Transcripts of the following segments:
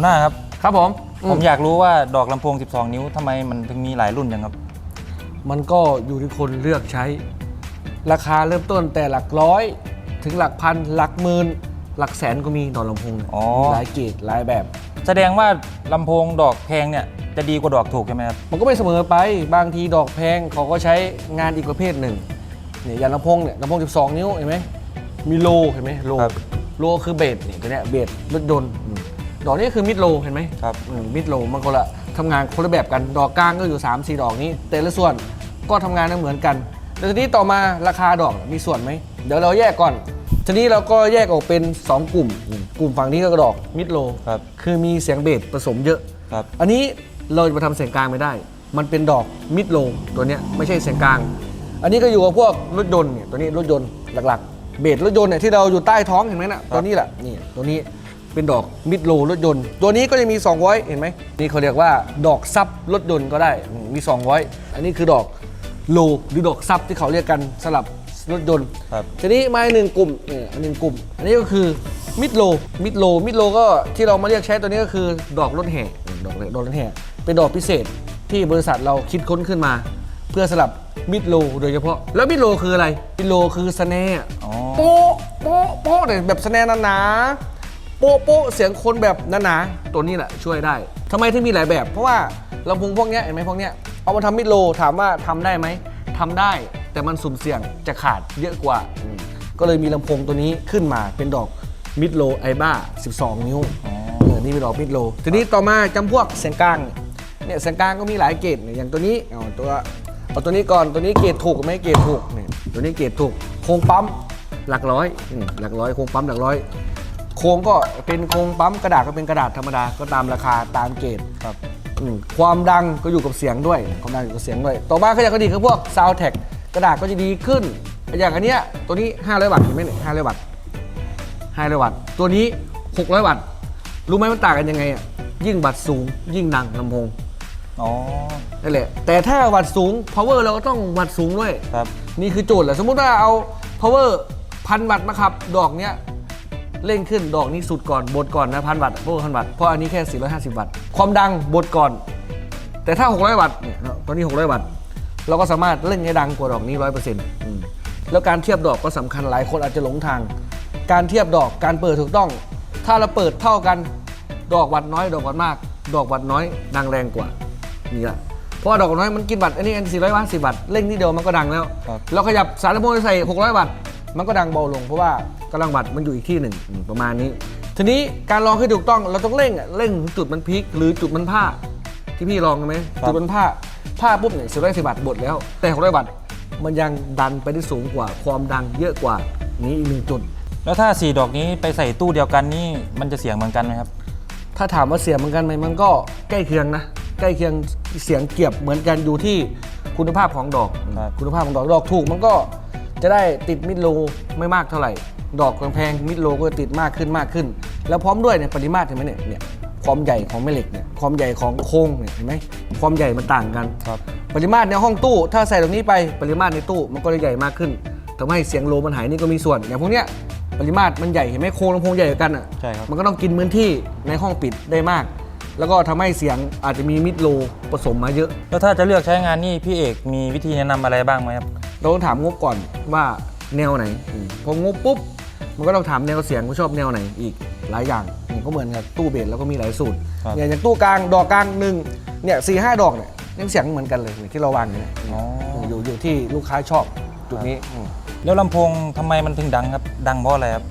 หัวหน้าครับ ครับผมผมอยากรู้ว่าดอกลำโพง 12 นิ้วทำไมมันถึงมีหลายรุ่นจังครับ มันก็อยู่ที่คนเลือกใช้ ราคาเริ่มต้นแต่หลักร้อย ถึงหลักพัน หลักหมื่นหลักแสนก็มีดอกลำโพงเนี่ยอ๋อ มีหลายเกรดหลายแบบ แสดงว่าลำโพงดอกแพงเนี่ยจะดีกว่าดอกถูกใช่ไหมครับ มันก็ไม่เสมอไป บางทีดอกแพงเขาก็ใช้งานอีกประเภทหนึ่งเนี่ยอย่างลำโพงเนี่ยลำโพง 12 นิ้วเห็นไหมมีโลเห็นไหมโลครับ โลคือเบสเนี่ยตัวเนี้ยเบสรถยนต์อืม ดอกนี้คือมิดโลเห็นไหมครับอืมมิดโลมันคนละทำงานคนละแบบกันดอกกลางก็อยู่ 3 4 ดอกนี้ แต่ละส่วนก็ทำงานไม่เหมือนกันแต่ทีนี้ต่อมาราคาดอกมีส่วนไหมเดี๋ยวเราแยกก่อนทีนี้เราก็แยกออกเป็น 2 กลุ่มอืมกลุ่มฝั่งนี้ก็ดอกมิดโลครับคือมีเสียงเบสผสมเยอะครับอันนี้เราจะมาทำเสียงกลางไม่ได้ มันเป็นดอกมิดโลตัวเนี้ยไม่ใช่เสียงกลาง อันนี้ก็อยู่กับพวกรถยนต์เนี่ยตัวนี้รถยนต์หลักๆ เบสรถยนต์เนี่ยที่เราอยู่ใต้ท้องเห็นไหมน่ะตัวนี้แหละนี่ตัวนี้ เป็นดอกมิดโลรถยนต์ ตัวนี้ก็จะมี2ไว้เห็นไหมนี่เขาเรียกว่าดอกซับรถยนต์ก็ได้อืมมี2ไว้อันนี้คือดอกโลหรือดอกซับที่เขาเรียกกันสลับรถยนต์ครับทีนี้มาหนึ่งกลุ่มเนี่ยอันหนึ่งกลุ่ม อันนี้ก็คือมิดโลมิดโลมิดโลก็ที่เรามาเรียกใช้ตัวนี้ก็คือดอกรถแห่ดอกดอกรถแห่เป็นดอกพิเศษที่บริษัทเราคิดค้นขึ้นมา เพื่อสลับมิดโลโดยเฉพาะ แล้วมิดโลคืออะไรมิดโลคือสแนร์อ๋อโป๊ะโป๊ะโป๊ะเนี่ยแบบสแนร์หนาๆ โป๊ะโป๊ะเสียงคนแบบหนาๆตัวนี้แหละช่วยได้ทำไมถึงมีหลายแบบ เพราะว่าลำโพงพวกเนี้ยเห็นไหมพวกเนี้ยเอามาทำมิดโลถามว่าทำได้ไหมทำได้แต่มันสุ่มเสี่ยงจะขาดเยอะกว่าอืมก็เลยมีลำโพงตัวนี้ขึ้นมาเป็นดอกมิดโลไอบ้า 12 นิ้วอ๋อเออนี่เป็นดอกมิดโลทีนี้ต่อมาจำพวกเสียงกลาง เนี่ยเสียงกลางก็มีหลายเกรดเนี่ยอย่างตัวนี้เอาตัวเอาตัวนี้ก่อนตัวนี้เกรดถูกกับไม่เกรดถูกเนี่ยตัวนี้เกรดถูกโครงปั๊มหลักร้อยอืมหลักร้อยโครงปั๊มหลักร้อย โครงก็เป็นโครงปั๊มกระดาษก็เป็นกระดาษธรรมดาก็ตามราคาตามเกรดครับอืมความดังก็อยู่กับเสียงด้วยความดังอยู่กับเสียงด้วย ต่อมาก็จะก็ดีคือพวกซาวแท็กกระดาษก็จะดีขึ้น อย่างอันเนี้ยตัวนี้ 500 วัตต์เห็นไหมเนี่ย500 วัตต์500 วัตต์ ตัวนี้ 600 วัตต์ รู้ไหมมันต่างกันยังไงอะยิ่งวัตต์สูง ยิ่งดังลำโพงอ๋อ นั่นแหละแต่ถ้าวัตต์สูง power เราก็ต้องวัตต์สูงด้วย ครับ นี่คือโจทย์แหละสมมุติว่าเอา power พันวัตต์มาขับ ดอกเนี้ย เร่งขึ้นดอกนี้สุดก่อนบดก่อนนะพันวัตต์ power พันวัตต์เพราะอันนี้แค่ 450 วัตต์ความดังบดก่อน แต่ถ้า 600 วัตต์เนี่ยตัวนี้ 600 วัตต์เราก็สามารถเล่นให้ดังกว่าดอกนี้ 100%อืมแล้วการเทียบดอกก็สำคัญหลายคนอาจจะหลงทาง การเทียบดอกการเปิดถูกต้อง ถ้าเราเปิดเท่ากันดอกวัดน้อย ดอกวัดมาก ดอกวัดน้อยดังแรงกว่านี่แหละเพราะว่าดอกวัดน้อยมันกินวัตต์อันนี้อัน400วัตต์10วัตต์เร่งนิดเดียวมันก็ดังแล้วครับเราขยับสารลำโพงใส่600วัตต์ มันก็ดังเบาลงเพราะว่ากำลังวัตต์มันอยู่อีกที่หนึ่งอืมประมาณนี้ ทีนี้การลองให้ถูกต้องเราต้องเร่งอะเร่งจุดมันพีคหรือจุดมันพลาดที่พี่ลองกันไหมครับจุดมันพลาดพลาดปุ๊บเนี่ย410วัตต์บดแล้ว แต่600วัตต์มันยังดันไปได้สูงกว่าความดังเยอะกว่านี้อีกหนึ่งจุด แล้วถ้าสีดอกนี้ไปใส่ตู้เดียวกันนี่มันจะเสียงเหมือนกันไหมครับ ถ้าถามว่าเสียงเหมือนกันไหมมันก็ใกล้เคียงนะ ใกล้เคียงเสียงเกียบเหมือนกันอยู่ที่คุณภาพของดอกครับคุณภาพของดอกดอกถูกมันก็ จะได้ติดมิดโลไม่มากเท่าไหร่ ดอกแพงๆมิดโลก็ติดมากขึ้นมากขึ้น แล้วพร้อมด้วยเนี่ยปริมาตรเห็นไหมเนี่ยเนี่ยความใหญ่ของแม่เหล็กเนี่ยความใหญ่ของโครงเนี่ยเห็นไหมความใหญ่มันต่างกันครับปริมาตรในห้องตู้ ถ้าใส่ตรงนี้ไปปริมาตรในตู้มันก็จะใหญ่มากขึ้นทำให้เสียงโลมันหายนี่ก็มีส่วนอย่างพวกเนี้ยปริมาตรมันใหญ่เห็นไหมโครงลำโพงใหญ่กว่ากันอะใช่ครับมันก็ต้องกินพื้นที่ในห้องปิดได้มาก แล้วก็ทำให้เสียงอาจจะมีมิดโลผสมมาเยอะ แล้วถ้าจะเลือกใช้งานนี่พี่เอกมีวิธีแนะนำอะไรบ้างไหมครับ เราต้องถามงบก่อนว่าแนวไหนอืมพองบปุ๊บ มันก็ต้องถามแนวเสียงว่าชอบแนวไหนอีกหลายอย่างนี่ก็เหมือนกับตู้เบสแล้วก็มีหลายสูตรครับ เนี่ยอย่างตู้กลางดอกกลางหนึ่งเนี่ยสี่ห้าดอกเนี่ยยังเสียงเหมือนกันเลยที่เราวางอยู่เนี่ยอ๋ออยู่อยู่ที่ลูกค้าชอบจุดนี้อืม แล้วลำโพงทำไมมันถึงดังครับ ดังเพราะอะไรครับ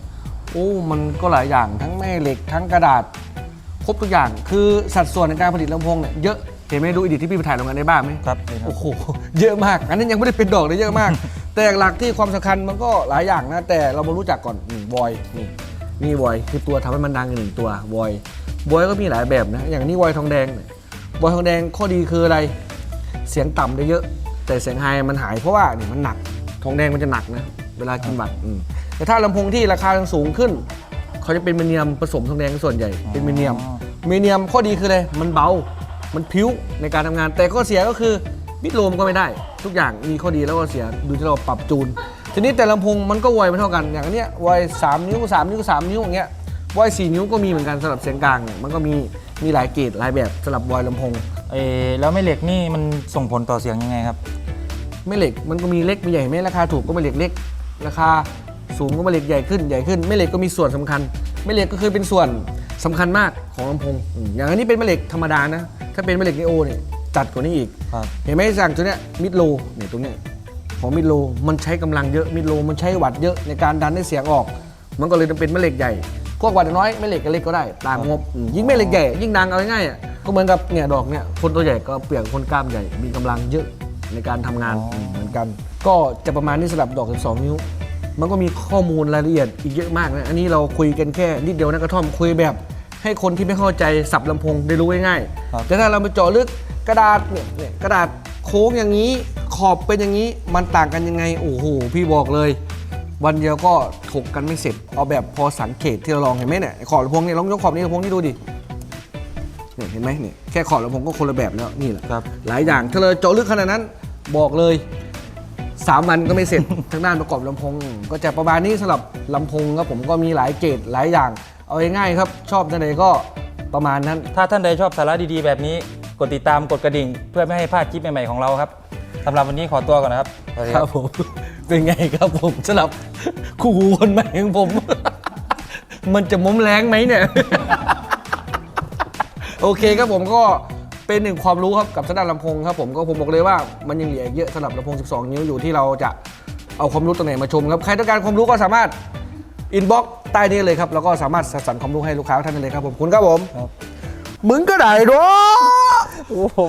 โอ้ มันก็หลายอย่างทั้งแม่เหล็กทั้งกระดาษ ครบทุกอย่าง คือสัดส่วนในการผลิตลำโพงเนี่ยเยอะ เห็นไหมดูอีดิทที่พี่ไปถ่ายโรงงานได้บ้างไหมครับนี่ครับ โอ้โหเยอะมาก อันนั้นยังไม่ได้เป็นดอกเลยเยอะมาก แต่หลักที่ความสำคัญมันก็หลายอย่างนะ แต่เรามารู้จักก่อนวอยนี่นี่วอยคือตัวทำให้มันดังอีกหนึ่งตัววอยวอยก็มีหลายแบบนะ อย่างนี้วอยทองแดงเนี่ยวอยทองแดงข้อดีคืออะไร เสียงต่ำได้เยอะ แต่เสียงไฮมันหายเพราะว่าเนี่ยมันหนักทองแดงมันจะหนักนะ เวลากินบัตรอืมแต่ถ้าลำโพงที่ราคาสูงขึ้น เขาจะเป็นเมเนียมผสมทองแดงส่วนใหญ่เป็นเมเนียมอ๋อเมเนียมข้อดีคืออะไร มันเบา มันพิ้วในการทำงาน แต่ข้อเสียก็คือมิดโลมก็ไม่ได้ ทุกอย่างมีข้อดีแล้วก็เสียดูที่เราปรับจูน ทีนี้แต่ลำโพงมันก็ไวไม่เท่ากันอย่างอันเนี้ยไว3นิ้ว3นิ้ว3นิ้วอย่างเงี้ยวอย4นิ้วก็มีเหมือนกันสำหรับเสียงกลางเนี่ยมันก็มีมีหลายเกรดหลายแบบสำหรับวอยลำโพง เออแล้วแม่เหล็กนี่มันส่งผลต่อเสียงยังไงครับแม่เหล็กมันก็มีเล็กมีใหญ่ไม่ราคาถูกก็แม่เหล็กเล็ก ราคาสูงก็แม่เหล็กใหญ่ขึ้นใหญ่ขึ้นแม่เหล็กก็มีส่วนสำคัญแม่เหล็กก็คือเป็นส่วน สำคัญมากของลำโพงอืมอย่างอันนี้เป็นแม่เหล็กธรรมดานะ ถ้าเป็นแม่เหล็กนีโอเนี่ยจัดกว่านี้อีก ครับ เห็นไหมสั่งตัวเนี้ยมิดโลเนี่ยตรงเนี้ยของมิดโลมันใช้กำลังเยอะมิดโลมันใช้วัตต์เยอะในการดันให้เสียงออก มันก็เลยต้องเป็นแม่เหล็กใหญ่พวกวัตต์น้อยแม่เหล็กก็เล็กก็ได้ตามงบอืมยิ่งแม่เหล็กใหญ่ยิ่งดังเอาง่ายๆอะก็เหมือนกับเนี่ยดอกเนี่ยคนตัวใหญ่ก็เปลี่ยนคนกล้ามใหญ่มีกำลังเยอะในการทำงานอ๋ออืมเหมือนกัน ก็จะประมาณนี้สำหรับดอก 12 นิ้ว มันก็มีข้อมูลรายละเอียดอีกเยอะมากนะ อันนี้เราคุยกันแค่นิดเดียวนะกระท่อมคุยแบบ ให้คนที่ไม่เข้าใจสับลำโพงได้รู้ง่ายครับ ๆแต่ถ้าเราไปเจาะลึกกระดาษเนี่ยเนี่ยกระดาษโค้งอย่างนี้ ขอบเป็นอย่างนี้มันต่างกันยังไงโอ้โหพี่บอกเลย วันเดียวก็ถกกันไม่เสร็จ เอาแบบพอสังเกตที่เราลองเห็นไหมเนี่ยขอบลำโพงเนี่ยลองยกขอบนี้ลำโพงนี่ดูดิเนี่ยเห็นไหมเนี่ยแค่ขอบลำโพงก็คนละแบบแล้วนี่แหละ ครับ หลายอย่างถ้าเราเจาะลึกขนาดนั้นบอกเลย สามวันก็ไม่เสร็จ ทางด้านประกอบลำโพงก็จะประมาณนี้สำหรับลำโพงครับผมก็มีหลายเกรดหลายอย่าง เอาง่ายๆครับชอบท่านใดก็ประมาณนั้น ถ้าท่านใดชอบสาระดีๆ แบบนี้ กดติดตามกดกระดิ่ง เพื่อไม่ให้พลาดคลิปใหม่ๆของเราครับสำหรับวันนี้ขอตัวก่อนนะครับสวัสดีคครัรับ บผม เป็นไงครับผมสำหรับคู่หูคนใหม่ของผม มันจะม้มแรงไหมเนี่ย โอเคครับผมก็ เป็นหนึ่งความรู้ครับกับสนานลำโพงครับผมก็ผมบอกเลยว่ามันยังเหลืออีกเยอะสำหรับลำโพง 12 นิ้วอยู่ที่เราจะเอาความรู้ตรงไหนมาชมครับใครต้องการความรู้ก็สามารถอินบ็อกใต้นี้เลยครับแล้วก็สามารถสรรความรู้ให้ลูกค้าท่านได้เลยครับผมคุณครับผมครับมึงก็ได้ด้วยโอ้โห